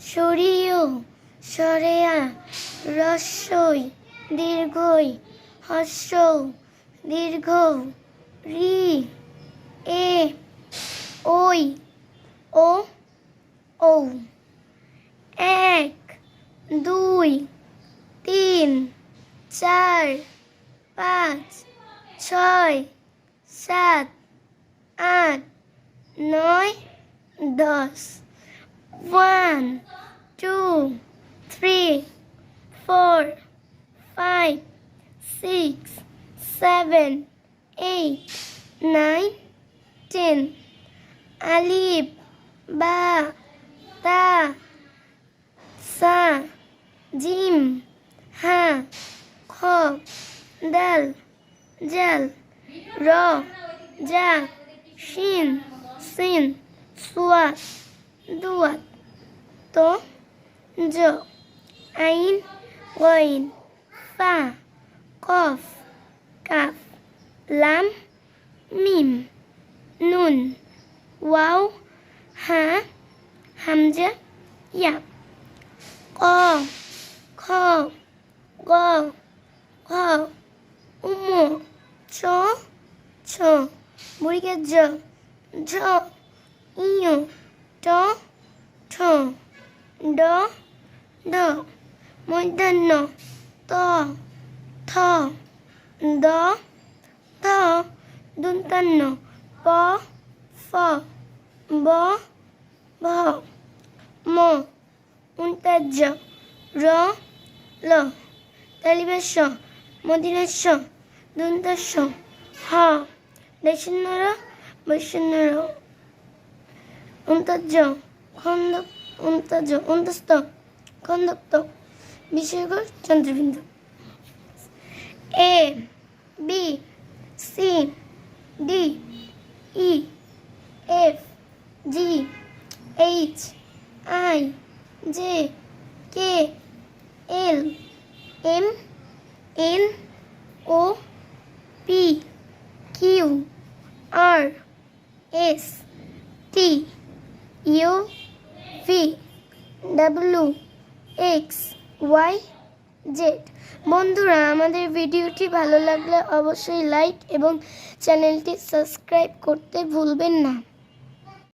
সরিয় সরেয়া, রস্যই, দীর্ঘই হস্য দীর্ঘ রি, এ, ওই, ও ও এক, দুই, তিন, চার, পাঁচ, ছয়, সাত, আট, নয়, দশ। One, two, three, four, five, six, seven, eight, nine, ten. Ali, ba, ta, sa, jim, ha, kho, dal, jal, ro, ja, shin, sin, suat, duat. তো জ, আইন, ওয়াইন, ফা, কফ, কাফ, লাম, মিম, নুন, ওয়াও, হা, হামজা, ইয়া, ক, খ, গ, ঘ, উম, চ, ছ মুড়িকে জ, ঝ, ইয়, ট, ঠ। ড ঢ মধ্যাহ্ন, ত, থ, দ, ধ দন্তান্ন প, ফ, ব, ভ, ম উন্তাজ্য র, ল, তালিবেশ মদিনেশ দন্তাস্য হ দেশিন্নর বৈষ্ণর অন্তর্য খন্দ অন্তর্য অন্তস্থ খন্দক্ত বিষয়কর Chandrabindu. A, B, C, D, E, F, G, H, I, J, K, L, M, N, O, P, Q, R, S, T, U V W X Y Z বন্ধুরা, আমাদের ভিডিওটি ভালো লাগলে অবশ্যই লাইক এবং চ্যানেলটি সাবস্ক্রাইব করতে ভুলবেন না।